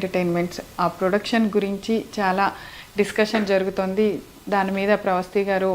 Entertainments. ఆ production గురించి చాలా డిస్కషన్ జరుగుతుంది. దాని మీద ప్రవస్తి గారు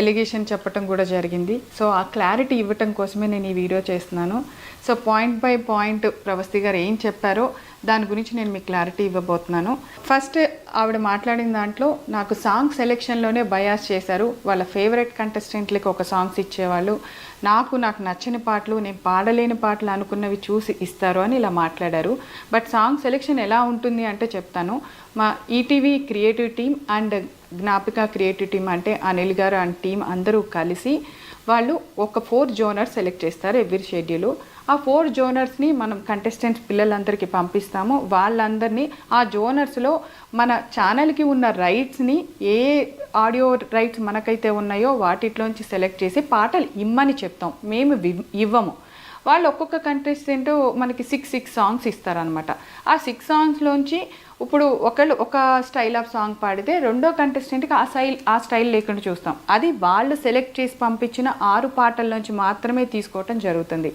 ఎలిగేషన్ చెప్పటం కూడా జరిగింది. సో ఆ క్లారిటీ ఇవ్వటం కోసమే నేను ఈ వీడియో చేస్తున్నాను. So point by point Pravasthi garu ఏం చెప్పారో దాని గురించి నేను మీకు క్లారిటీ ఇవ్వబోతున్నాను. ఫస్ట్ ఆవిడ మాట్లాడిన దాంట్లో నాకు సాంగ్ సెలెక్షన్లోనే బయాస్ చేశారు. వాళ్ళ ఫేవరెట్ కంటెస్టెంట్లకి ఒక సాంగ్స్ ఇచ్చేవాళ్ళు. నాకు నాకు నచ్చని పాటలు నేను పాడలేని పాటలు అనుకున్నవి చూసి ఇస్తారు అని ఇలా మాట్లాడారు. బట్ సాంగ్ సెలెక్షన్ ఎలా ఉంటుంది అంటే చెప్తాను. మా ETV creative team and Gnapika creative team అంటే అనిల్ గారు అండ్ టీం అందరూ కలిసి వాళ్ళు ఒక ఫోర్ జోనర్ సెలెక్ట్ చేస్తారు ఎవ్రీ షెడ్యూల్. ఆ ఫోర్ జోనర్స్ని మనం కంటెస్టెంట్స్ పిల్లలందరికీ పంపిస్తాము. వాళ్ళందరినీ ఆ జోనర్స్లో మన ఛానల్కి ఉన్న రైట్స్ని ఏ ఆడియో రైట్స్ మనకైతే ఉన్నాయో వాటిలోంచి సెలెక్ట్ చేసి పాటలు ఇమ్మని చెప్తాం. మేము ఇవ్వము. వాళ్ళు ఒక్కొక్క కంటెస్టెంట్ మనకి సిక్స్ సిక్స్ సాంగ్స్ ఇస్తారనమాట ఆ సిక్స్ సాంగ్స్లోంచి ఇప్పుడు ఒకళ్ళు ఒక స్టైల్ ఆఫ్ సాంగ్ పాడితే రెండో కంటెస్టెంట్కి ఆ స్టైల్ ఆ స్టైల్ లేకుండా చూస్తాం. అది వాళ్ళు సెలెక్ట్ చేసి పంపించిన ఆరు పాటల్లోంచి మాత్రమే తీసుకోవటం జరుగుతుంది.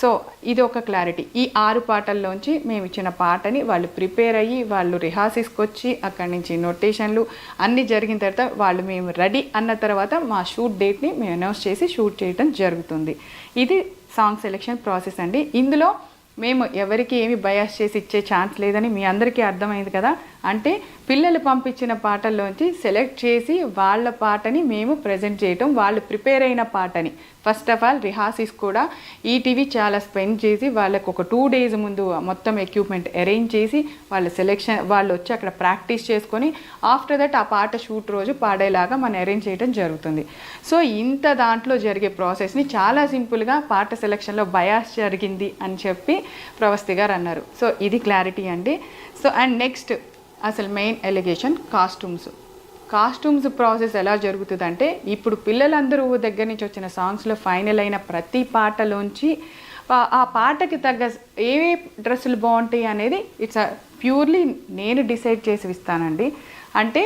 సో ఇది ఒక క్లారిటీ ఈ ఆరు పాటల్లోంచి మేము ఇచ్చిన పాటని వాళ్ళు ప్రిపేర్ అయ్యి వాళ్ళు రిహార్సిస్కి వచ్చి అక్కడి నుంచి నోటేషన్లు అన్నీ జరిగిన తర్వాత వాళ్ళు మేము రెడీ అన్న తర్వాత మా షూట్ డేట్ని మేము అనౌన్స్ చేసి షూట్ చేయడం జరుగుతుంది. ఇది సాంగ్ సెలెక్షన్ ప్రాసెస్ అండి. ఇందులో మేము ఎవరికి ఏమి బయాస్ చేసి ఇచ్చే ఛాన్స్ లేదని మీ అందరికీ అర్థమైంది కదా. అంటే పిల్లలు పంపించిన పాటల్లోంచి సెలెక్ట్ చేసి వాళ్ళ పాటని మేము ప్రజెంట్ చేయటం వాళ్ళు ప్రిపేర్ అయిన పాటని. ఫస్ట్ ఆఫ్ ఆల్ రిహార్సీస్ కూడా ఈటీవీ చాలా స్పెండ్ చేసి వాళ్ళకు ఒక టూ డేస్ ముందు మొత్తం ఎక్విప్మెంట్ అరేంజ్ చేసి వాళ్ళ సెలెక్షన్ వాళ్ళు వచ్చి అక్కడ ప్రాక్టీస్ చేసుకొని ఆఫ్టర్ దట్ ఆ పాట షూట్ రోజు పాడేలాగా మనం అరేంజ్ చేయడం జరుగుతుంది. సో ఇంత దాంట్లో జరిగే ప్రాసెస్ని చాలా సింపుల్గా పాట సెలెక్షన్లో బయాస్ జరిగింది అని చెప్పి ప్రవస్తి గారు అన్నారు. సో ఇది క్లారిటీ అండి. సో అండ్ నెక్స్ట్ అసలు main allegation costumes costumes process ఎలా జరుగుతుందంటే ఇప్పుడు పిల్లలందరూ దగ్గర నుంచి వచ్చిన సాంగ్స్లో ఫైనల్ అయిన ప్రతి పాటలోంచి ఆ- పాటకి తగ్గ ఏ డ్రెస్సులు బాగుంటాయి అనేది ఇట్స్ ప్యూర్లీ నేను డిసైడ్ చేసి ఇస్తానండి. అంటే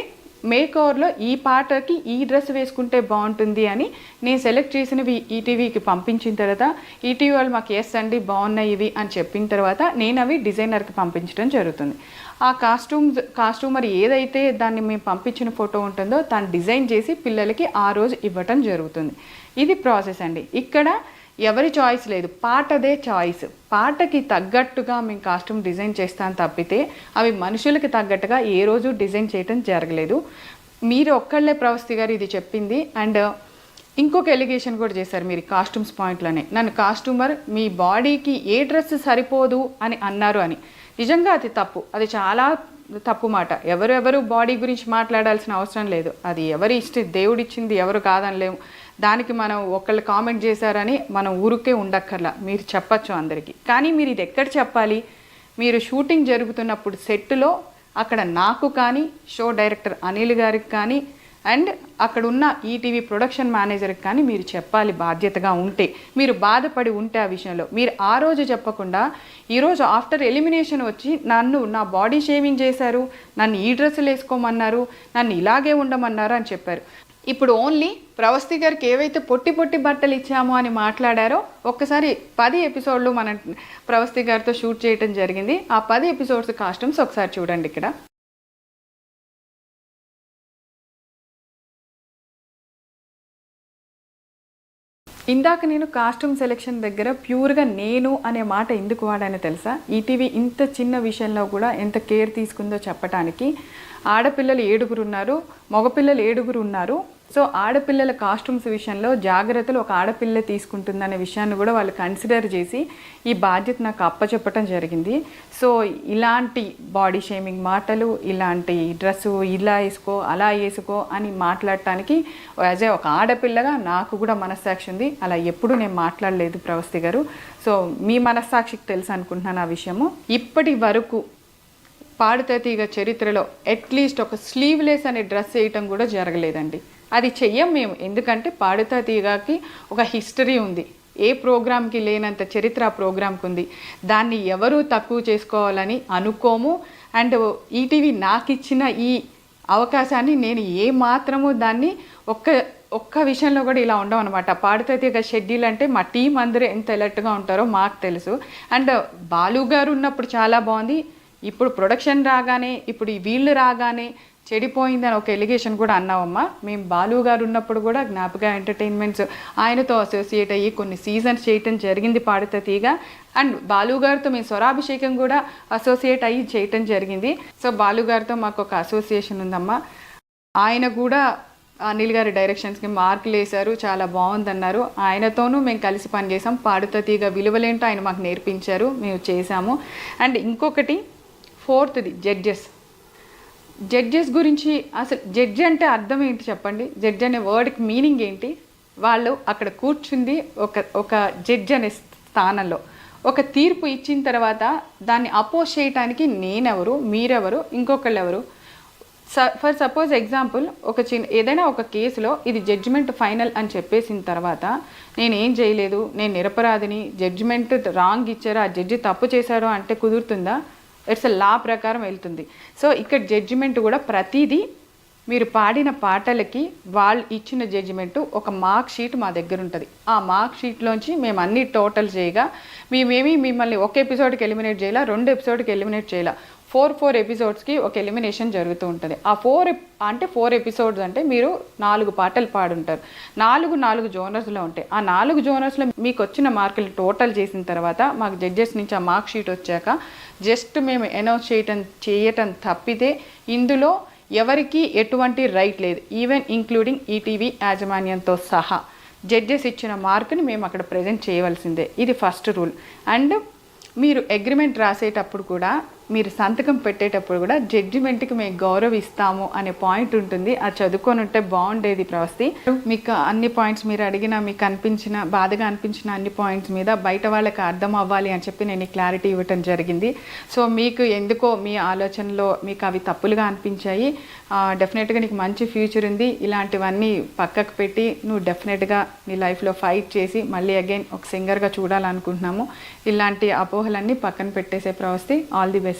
మేక్ ఓవర్లో ఈ పాటకి ఈ డ్రెస్ వేసుకుంటే బాగుంటుంది అని నేను సెలెక్ట్ చేసినవి ఈటీవీకి పంపించిన తర్వాత ఈటీవీ వాళ్ళు మాకు ఎస్ అండి బాగున్నాయి ఇవి అని చెప్పిన తర్వాత నేను అవి డిజైనర్కి పంపించడం జరుగుతుంది. ఆ కాస్ట్యూమ్స్ కాస్ట్యూమర్ ఏదైతే దాన్ని మేము పంపించిన ఫోటో ఉంటుందో దాన్ని డిజైన్ చేసి పిల్లలకి ఆ రోజు ఇవ్వటం జరుగుతుంది. ఇది ప్రాసెస్ అండి. ఇక్కడ ఎవరి చాయిస్ లేదు. పాటదే చాయిస్ పాటకి తగ్గట్టుగా మేము కాస్ట్యూమ్ డిజైన్ చేస్తాను తప్పితే అవి మనుషులకి తగ్గట్టుగా ఏ రోజు డిజైన్ చేయటం జరగలేదు. మీరు ఒక్కళ్ళే ప్రవస్తి గారు ఇది చెప్పింది. అండ్ ఇంకొక ఎలిగేషన్ కూడా చేశారు మీరు కాస్ట్యూమ్స్ పాయింట్లోనే నన్ను కాస్ట్యూమర్ మీ బాడీకి ఏ డ్రెస్ సరిపోదు అని అన్నారు అని. నిజంగా అది తప్పు. అది చాలా తప్పు మాట. ఎవరెవరు బాడీ గురించి మాట్లాడాల్సిన అవసరం లేదు. అది ఎవరి ఇష్ట దేవుడిచ్చింది ఎవరు కాదనలేము. దానికి మనం ఒకళ్ళు కామెంట్ చేశారని మనం ఊరికే ఉండక్కర్లా. మీరు చెప్పచ్చు అందరికీ. కానీ మీరు ఇది ఎక్కడ చెప్పాలి? మీరు షూటింగ్ జరుగుతున్నప్పుడు సెట్లో అక్కడ నాకు కానీ షో డైరెక్టర్ అనిల్ గారికి కానీ అండ్ అక్కడ ఉన్న ఈటీవీ ప్రొడక్షన్ మేనేజర్కి కానీ మీరు చెప్పాలి బాధ్యతగా ఉంటే. మీరు బాధపడి ఉంటే ఆ విషయంలో. మీరు ఆ రోజు చెప్పకుండా ఈరోజు ఆఫ్టర్ ఎలిమినేషన్ వచ్చి నన్ను నా బాడీ షేవింగ్ చేశారు నన్ను ఈ డ్రెస్సులు వేసుకోమన్నారు నన్ను ఇలాగే ఉండమన్నారు అని చెప్పారు. ఇప్పుడు ఓన్లీ ప్రవస్తి గారికి ఏవైతే పొట్టి పొట్టి బట్టలు ఇచ్చామో అని మాట్లాడారో ఒక్కసారి పది ఎపిసోడ్లు మనం ప్రవస్తి గారితో షూట్ చేయడం జరిగింది. ఆ పది ఎపిసోడ్స్ కాస్ట్యూమ్స్ ఒకసారి చూడండి ఇక్కడ. ఇందాక నేను కాస్ట్యూమ్ సెలెక్షన్ దగ్గర ప్యూర్గా నేను అనే మాట ఎందుకు వాడానో తెలుసా? ఈటీవీ ఇంత చిన్న విషయంలో కూడా ఎంత కేర్ తీసుకుందో చెప్పటానికి ఆడపిల్లలు ఏడుగురు ఉన్నారు మగపిల్లలు ఏడుగురు ఉన్నారు. సో ఆడపిల్లల కాస్ట్యూమ్స్ విషయంలో జాగ్రత్తలు ఒక ఆడపిల్ల తీసుకుంటుందనే విషయాన్ని కూడా వాళ్ళు కన్సిడర్ చేసి ఈ బాధ్యత నాకు అప్పచెప్పటం జరిగింది. సో ఇలాంటి బాడీ షేమింగ్ మాటలు ఇలాంటి డ్రెస్సు ఇలా వేసుకో అలా వేసుకో అని మాట్లాడటానికి యాజ్ ఏ ఒక ఆడపిల్లగా నాకు కూడా మనస్సాక్షి ఉంది. అలా ఎప్పుడు నేను మాట్లాడలేదు ప్రవస్తి గారు. సో మీ మనస్సాక్షికి తెలుసు అనుకుంటున్నాను ఆ విషయము. ఇప్పటి వరకు పాడుతీగ తీగ చరిత్రలో అట్లీస్ట్ ఒక స్లీవ్లెస్ అనే డ్రెస్ వేయటం కూడా జరగలేదండి. అది చెయ్యం మేము. ఎందుకంటే పాడుతా తీగాకి ఒక హిస్టరీ ఉంది. ఏ ప్రోగ్రాంకి లేనంత చరిత్ర ఆ ప్రోగ్రాంకి ఉంది. దాన్ని ఎవరు తక్కువ చేసుకోవాలని అనుకోము. అండ్ ఈటీవీ నాకు ఇచ్చిన ఈ అవకాశాన్ని నేను ఏ మాత్రము దాన్ని ఒక్క ఒక్క విషయంలో కూడా ఇలా ఉండవు అనమాట పాడుతుంది షెడ్యూల్ అంటే మా టీం అందరూ ఎంత ఎలర్ట్గా ఉంటారో మాకు తెలుసు. అండ్ బాలు గారు ఉన్నప్పుడు చాలా బాగుంది. ఇప్పుడు ప్రొడక్షన్ రాగానే ఇప్పుడు ఈ వీళ్ళు రాగానే చెడిపోయిందని ఒక ఎలిగేషన్ కూడా అన్నామమ్మా మేము బాలు గారు ఉన్నప్పుడు కూడా జ్ఞాపక ఎంటర్టైన్మెంట్స్ ఆయనతో అసోసియేట్ అయ్యి కొన్ని సీజన్స్ చేయటం జరిగింది పాడుత తీగ. అండ్ బాలు గారితో మేము స్వరాభిషేకం కూడా అసోసియేట్ అయ్యి చేయటం జరిగింది. సో బాలు గారితో మాకు ఒక అసోసియేషన్ ఉందమ్మా. ఆయన కూడా అనిల్ గారి డైరెక్షన్స్కి మార్కులు వేశారు చాలా బాగుందన్నారు. ఆయనతోనూ మేము కలిసి పనిచేసాం పాడుత తీగ విలువలేంటో ఆయన మాకు నేర్పించారు. మేము చేశాము. అండ్ ఇంకొకటి ఫోర్త్ది జడ్జెస్. జడ్జెస్ గురించి అసలు జడ్జి అంటే అర్థం ఏంటి చెప్పండి? జడ్జి అనే వర్డ్కి మీనింగ్ ఏంటి? వాళ్ళు అక్కడ కూర్చుంది ఒక ఒక జడ్జి అనే స్థానంలో. ఒక తీర్పు ఇచ్చిన తర్వాత దాన్ని అపోజ్ చేయటానికి నేనెవరు? మీరెవరు? ఇంకొకళ్ళు ఎవరు ఫర్ సపోజ్ ఎగ్జాంపుల్ ఒక చిన్న ఏదైనా ఒక కేసులో ఇది జడ్జిమెంట్ ఫైనల్ అని చెప్పేసిన తర్వాత నేను ఏం చేయలేదు? నేను నిరపరాధిని. జడ్జిమెంట్ రాంగ్ ఇచ్చారు? ఆ జడ్జి తప్పు చేశారు అంటే కుదురుతుందా? ఇట్స్ లా ప్రకారం వెళ్తుంది. సో ఇక్కడ జడ్జిమెంట్ కూడా ప్రతిదీ మీరు పాడిన పాటలకి వాళ్ళు ఇచ్చిన జడ్జిమెంట్ ఒక మార్క్ షీట్ మా దగ్గర ఉంటుంది. ఆ మార్క్ షీట్లోంచి మేము అన్ని టోటల్ చేయగా మేమేమి మిమ్మల్ని ఒక ఎపిసోడ్కి ఎలిమినేట్ చేయాలా రెండు ఎపిసోడ్కి ఎలిమినేట్ చేయాలా. ఫోర్ ఫోర్ ఎపిసోడ్స్కి ఒక ఎలిమినేషన్ జరుగుతూ ఉంటుంది. ఆ ఫోర్ అంటే ఫోర్ ఎపిసోడ్స్ అంటే మీరు నాలుగు పాటలు పాడుంటారు. నాలుగు నాలుగు జోనర్స్లో ఉంటాయి. ఆ నాలుగు జోనర్స్లో మీకు వచ్చిన మార్కులు టోటల్ చేసిన తర్వాత మాకు జడ్జెస్ నుంచి ఆ మార్క్ షీట్ వచ్చాక జస్ట్ మేము అనౌన్స్ చేయటం చేయటం తప్పితే ఇందులో ఎవరికి ఎటువంటి రైట్ లేదు. ఈవెన్ ఇంక్లూడింగ్ ఈటీవీ యాజమాన్యంతో సహా జడ్జెస్ ఇచ్చిన మార్కుని మేము అక్కడ ప్రజెంట్ చేయవలసిందే. ఇది ఫస్ట్ రూల్. అండ్ మీరు అగ్రిమెంట్ రాసేటప్పుడు కూడా మీరు సంతకం పెట్టేటప్పుడు కూడా జడ్జిమెంట్కి మేము గౌరవిస్తాము అనే పాయింట్ ఉంటుంది. అది చదువుకొని ఉంటే బాగుండేది ప్రవస్తి. మీకు అన్ని పాయింట్స్ మీరు అడిగిన మీకు అనిపించిన బాధగా అనిపించిన అన్ని పాయింట్స్ మీద బయట వాళ్ళకి అర్థం అవ్వాలి అని చెప్పి నేను క్లారిటీ ఇవ్వటం జరిగింది. సో మీకు ఎందుకో మీ ఆలోచనలో మీకు అవి తప్పులుగా అనిపించాయి. డెఫినెట్గా నీకు మంచి ఫ్యూచర్ ఉంది. ఇలాంటివన్నీ పక్కకు పెట్టి నువ్వు డెఫినెట్గా నీ లైఫ్లో ఫైట్ చేసి మళ్ళీ అగైన్ ఒక సింగర్గా చూడాలనుకుంటున్నాము. ఇలాంటి అపోహలన్నీ పక్కన పెట్టేసే Pravasthi. All the best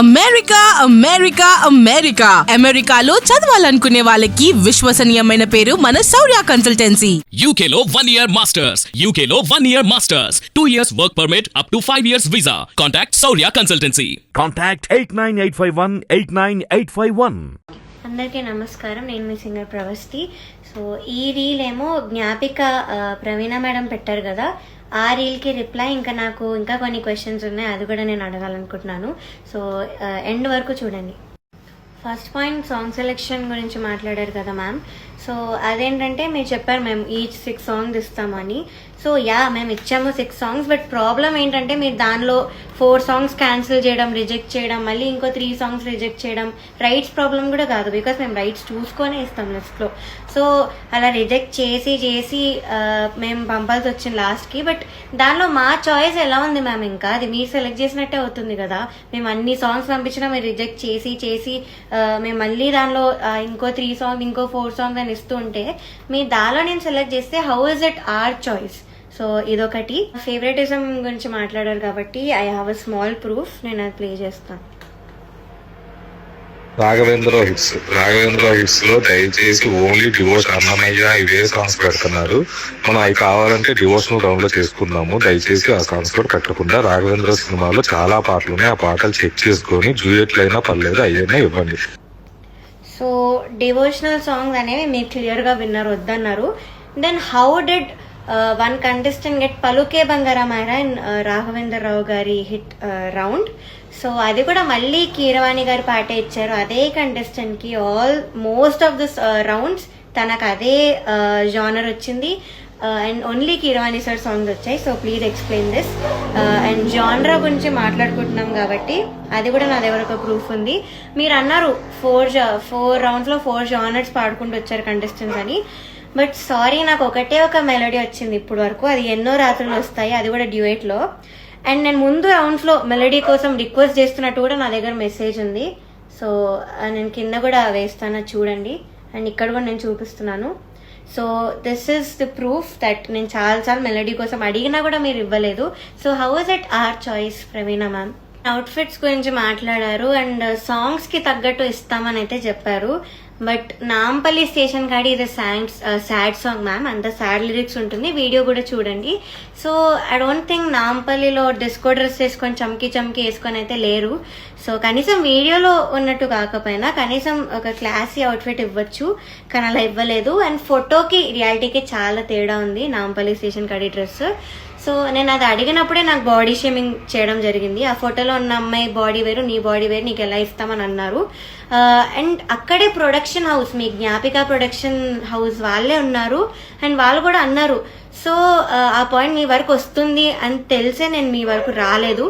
America America America అమెరికాలో చదవాలనుకునే వాళ్ళకి విశ్వసనీయమైన పేరు మన Shaurya consultancy UK Law 1 Year Masters. UK Law 1 Year Masters. 2 years work permit up to 5 years visa. Contact Saurya Consultancy. Contact 89851 89851. అందరికీ నమస్కారం నేను మీ సింగర్ ప్రవస్తి సో ఈ రీల్ ఏమో జ్ఞాపిక ప్రవీణ మేడం పెట్టారు కదా ఆ రీల్కి రిప్లై ఇంకా నాకు ఇంకా కొన్ని క్వశ్చన్స్ ఉన్నాయి అది కూడా నేను అడగాలనుకుంటున్నాను. సో ఎండ్ వరకు చూడండి. ఫస్ట్ పాయింట్ సాంగ్ సెలెక్షన్ గురించి మాట్లాడారు కదా మ్యామ్ సో అదేంటంటే మీరు చెప్పారు మేము ఈచ్ సిక్స్ సాంగ్స్ ఇస్తామని. సో యా మేము ఇచ్చాము సిక్స్ సాంగ్స్ బట్ ప్రాబ్లం ఏంటంటే మీరు దానిలో ఫోర్ సాంగ్స్ క్యాన్సిల్ చేయడం రిజెక్ట్ చేయడం మళ్ళీ ఇంకో త్రీ సాంగ్స్ రిజెక్ట్ చేయడం రైట్స్ ప్రాబ్లం కూడా కాదు బికాస్ మేము రైట్స్ చూసుకొని ఇస్తాం లిస్ట్లో సో అలా రిజెక్ట్ చేసి చేసి మేము పంపాల్సి వచ్చింది లాస్ట్కి బట్ దానిలో మా చాయిస్ ఎలా ఉంది మ్యామ్ ఇంకా? అది మీరు సెలెక్ట్ చేసినట్టే అవుతుంది కదా. మేము అన్ని సాంగ్స్ పంపించినా మీరు రిజెక్ట్ చేసి చేసి మేము మళ్ళీ దానిలో ఇంకో త్రీ సాంగ్ ఇంకో ఫోర్ సాంగ్స్ అని ఇస్తుంటే మీ దానిలో నేను సెలెక్ట్ చేస్తే how is it our choice so ఇదొకటి. ఫేవరెటిజం గురించి మాట్లాడారు కాబట్టి I have a small proof నేను అది ప్లే చేస్తాను రాఘవేంద్ర హిట్స్. రాఘవేంద్ర హిట్స్లో దయచేసి ఓన్లీ డివోర్స్ అన్నమయ్య ఇవే సాంగ్స్ పెడుతున్నారు. మనం అవి కావాలంటే డివోర్స్ను డౌన్లోడ్ చేసుకుందాము. దయచేసి ఆ సాంగ్స్ కూడా పెట్టకుండా రాఘవేంద్ర సినిమాలో చాలా పాటలు ఉన్నాయి ఆ పాటలు చెక్ చేసుకొని జూయెట్లు అయినా పర్లేదు అయ్యైనా ఇవ్వండి. సో డివోషనల్ సాంగ్స్ అనేవి మీరు క్లియర్గా విన్నారు వద్దన్నారు. Then how did one contestant get పలుకే బంగారమారా అండ్ రాఘవేంద్ర రావు గారి హిట్ రౌండ్ సో అది కూడా మళ్ళీ కీరవాణి గారి పాటే ఇచ్చారు అదే contestant కి all most of this rounds తనకు అదే జానర్ వచ్చింది and only Keeravani sir songs వచ్చాయి so please explain this and జానరా గురించి మాట్లాడుకుంటున్నాం కాబట్టి అది కూడా నా దగ్గర ఒక ప్రూఫ్ ఉంది మీరు అన్నారు ఫోర్ ఫోర్ రౌండ్స్లో ఫోర్ జానర్స్ పాడుకుంటూ వచ్చారు కంటెస్టెంట్స్ అని బట్ సారీ నాకు ఒకటే ఒక మెలోడీ వచ్చింది ఇప్పుడు వరకు. అది ఎన్నో రాత్రులు వస్తాయి. అది కూడా డ్యూయేట్లో. అండ్ నేను ముందు రౌండ్స్లో మెలోడీ కోసం రిక్వెస్ట్ చేస్తున్నట్టు కూడా నా దగ్గర మెసేజ్ ఉంది. సో నేను కింద కూడా వేస్తాను. చూడండి. అండ్ ఇక్కడ కూడా నేను చూపిస్తున్నాను. So this is the proof that నేను చాలా చాలా మెలడీ కోసం అడిగినా కూడా మీరు ఇవ్వలేదు. So how is it our choice Praveena ma'am outfits గురించి మాట్లాడారు. అండ్ సాంగ్స్కి తగ్గట్టు ఇస్తామని అయితే చెప్పారు. బట్ నాంపల్లి స్టేషన్ కాడి ఇది సాంగ్ సాడ్ సాంగ్ మ్యామ్. అంత సాడ్ లిరిక్స్ ఉంటుంది. వీడియో కూడా చూడండి. సో ఐ డోంట్ థింక్ నాంపల్లిలో డిస్కో డ్రెస్ వేసుకొని చమ్కి చమ్కి వేసుకొని అయితే లేరు. సో కనీసం వీడియోలో ఉన్నట్టు కాకపోయినా కనీసం ఒక క్లాసీ అవుట్ఫిట్ ఇవ్వచ్చు. కానీ అలా ఇవ్వలేదు. అండ్ ఫోటోకి రియాలిటీకి చాలా తేడా ఉంది నాంపల్లి స్టేషన్ కాడి డ్రెస్. సో నేను అది అడిగినప్పుడే నాకు బాడీ షేమింగ్ చేయడం జరిగింది. ఆ ఫోటోలో ఉన్న అమ్మాయి బాడీ వేరు నీ బాడీ వేరు నీకు ఎలా ఇస్తామని అన్నారు. అండ్ అక్కడే ప్రొడక్షన్ హౌస్ మీ జ్ఞాపిక ప్రొడక్షన్ హౌస్ వాళ్ళే ఉన్నారు. అండ్ వాళ్ళు కూడా అన్నారు సో ఆ పాయింట్ మీ వరకు వస్తుంది అని తెలిసే నేను మీ వరకు రాలేదు.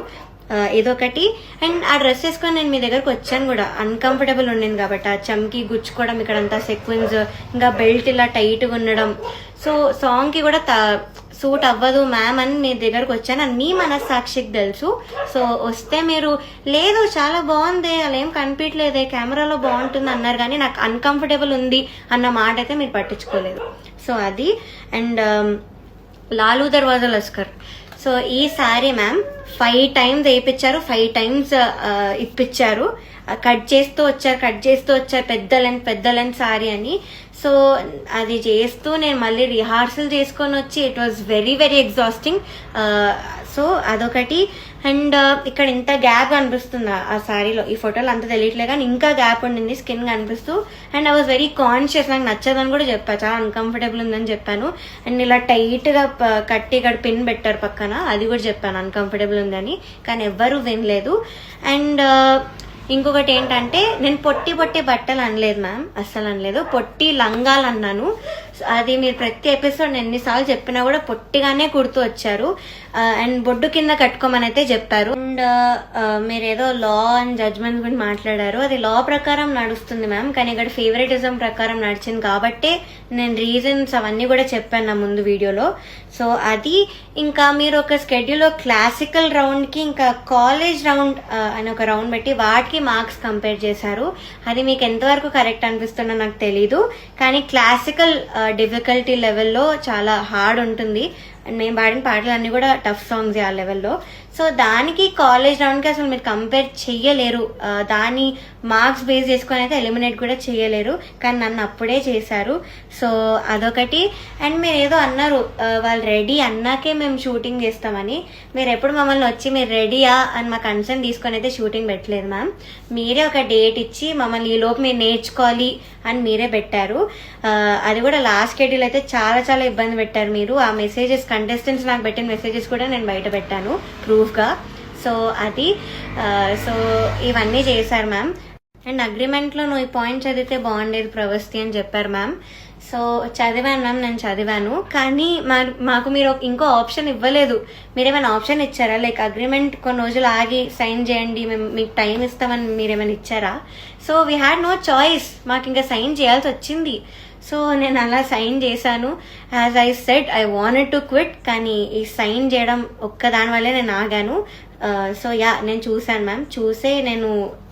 ఇదొకటి. అండ్ ఆ డ్రెస్ వేసుకొని నేను మీ దగ్గరకు వచ్చాను కూడా. అన్కంఫర్టబుల్ ఉండింది కాబట్టి ఆ చమ్కి గుచ్చుకోవడం ఇక్కడ అంతా సెక్వెన్స్ ఇంకా బెల్ట్ ఇలా టైట్గా ఉండడం. సో సాంగ్కి కూడా సూట్ అవ్వదు మ్యామ్ అని మీ దగ్గరకు వచ్చాను. అని మీ మనస్సాక్షికి తెలుసు. సో వస్తే మీరు లేదు చాలా బాగుంది. అలా ఏం కనిపించలేదే. కెమెరాలో బాగుంటుంది అన్నారు కానీ నాకు అన్కంఫర్టబుల్ ఉంది అన్న మాట అయితే మీరు పట్టించుకోలేదు. సో అది. అండ్ um, లాలూ దర్వాజా లస్కర్. సో ఈ సారీ మ్యామ్ ఫైవ్ టైమ్స్ వేయించారు ఫైవ్ టైమ్స్ ఇప్పించారు కట్ చేస్తూ వచ్చారు కట్ చేస్తూ వచ్చారు. పెద్ద లెంత్ పెద్ద లెంత్ సారీ అని. సో అది చేస్తూ నేను మళ్ళీ రిహార్సల్ చేసుకొని వచ్చి it was very very exhausting so అదొకటి. అండ్ ఇక్కడ ఇంత గ్యాప్ కనిపిస్తుంది ఆ- సారీలో. ఈ ఫోటోలో అంత తెలియట్లే కానీ ఇంకా గ్యాప్ ఉండింది స్కిన్ కనిపిస్తూ. And I was very conscious నాకు నచ్చదని కూడా చెప్పా. చాలా అన్కంఫర్టబుల్ ఉందని చెప్పాను. అండ్ ఇలా టైట్గా కట్టి ఇక్కడ పిన్ పెట్టారు పక్కన అది కూడా చెప్పాను అన్కంఫర్టబుల్ ఉందని. కానీ ఎవ్వరూ వినలేదు. అండ్ ఇంకొకటి ఏంటంటే నేను పొట్టి పొట్టి బట్టలు అనలేదు మ్యామ్ అస్సలు అనలేదు. పొట్టి లంగాలు అన్నాను. అది మీరు ప్రతి ఎపిసోడ్ ఎన్నిసార్లు చెప్పినా కూడా పొట్టిగానే కుడుతూ వచ్చారు. Uh, అండ్ బొడ్డు కింద కట్టుకోమని అయితే చెప్పారు. అండ్ uh, uh, మీరు ఏదో లా అండ్ జడ్జ్మెంట్ గురించి మాట్లాడారు. అది లా ప్రకారం నడుస్తుంది మ్యామ్ కానీ ఇక్కడ ఫేవరెటిజం ప్రకారం నడిచింది కాబట్టే నేను రీజన్స్ అవన్నీ కూడా చెప్పాను నా ముందు వీడియోలో. సో అది ఇంకా మీరు ఒక స్కెడ్యూల్లో క్లాసికల్ రౌండ్కి ఇంకా కాలేజ్ రౌండ్ అని ఒక రౌండ్ పెట్టి వాటికి మార్క్స్ కంపేర్ చేశారు. అది మీకు ఎంతవరకు కరెక్ట్ అనిపిస్తుందో నాకు తెలీదు. కానీ క్లాసికల్ డిఫికల్టీ లెవెల్లో చాలా హార్డ్ ఉంటుంది. అండ్ మేము పాడిన పాటలు అన్నీ కూడా టఫ్ సాంగ్స్ ఆ లెవెల్లో సో దానికి కాలేజ్ రౌండ్కి అసలు మీరు కంపేర్ చెయ్యలేరు. దాని మార్క్స్ బేస్ చేసుకొని అయితే ఎలిమినేట్ కూడా చేయలేరు కానీ నన్ను అప్పుడే చేశారు. సో అదొకటి. అండ్ మీరు ఏదో అన్నారు వాళ్ళు రెడీ అన్నాకే మేము షూటింగ్ చేస్తామని. మీరు ఎప్పుడు మమ్మల్ని వచ్చి మీరు రెడీయా అని మా కన్సర్న్ తీసుకొని అయితే షూటింగ్ పెట్టలేదు మ్యామ్ మీరే ఒక డేట్ ఇచ్చి మమ్మల్ని ఈ లోపు మీరు నేర్చుకోవాలి అని మీరే పెట్టారు. అది కూడా లాస్ట్ షెడ్యూల్ అయితే చాలా చాలా ఇబ్బంది పెట్టారు మీరు. ఆ మెసేజెస్ కంటెస్టెంట్స్ నాకు పెట్టిన మెసేజెస్ కూడా నేను బయట పెట్టాను. ప్రూఫ్గా సో అది uh, సో ఇవన్నీ చేశారు మ్యామ్ అండ్ అగ్రిమెంట్లో నువ్వు ఈ పాయింట్ చదివితే బాగుండేది ప్రవస్తి అని చెప్పారు మ్యామ్ సో చదివాను మ్యామ్ నేను చదివాను. కానీ మా మాకు మీరు ఇంకో ఆప్షన్ ఇవ్వలేదు. మీరు ఏమైనా ఆప్షన్ ఇచ్చారా? లైక్ అగ్రిమెంట్ కొన్ని రోజులు ఆగి సైన్ చేయండి మేము మీకు టైం ఇస్తామని ఏమైనా ఇచ్చారా? So we had no choice మాకు ఇంకా సైన్ చేయాల్సి వచ్చింది. సో నేను అలా సైన్ చేశాను. As I said I wanted to quit కానీ ఈ సైన్ చేయడం ఒక్క దాని వల్లే నేను ఆగాను. Uh, సో యా నేను చూశాను మ్యామ్ చూసే నేను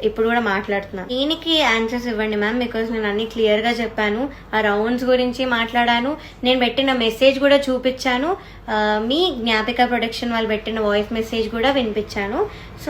ఇప్పుడు కూడా మాట్లాడుతున్నాను. దీనికి ఆన్సర్స్ ఇవ్వండి మ్యామ్ బికాస్ నేను అన్ని క్లియర్గా చెప్పాను. ఆ రౌండ్స్ గురించి మాట్లాడాను. నేను పెట్టిన మెసేజ్ కూడా చూపించాను. Uh, మీ జ్ఞాపిక ప్రొడక్షన్ వాళ్ళు పెట్టిన వాయిస్ మెసేజ్ కూడా వినిపించాను. So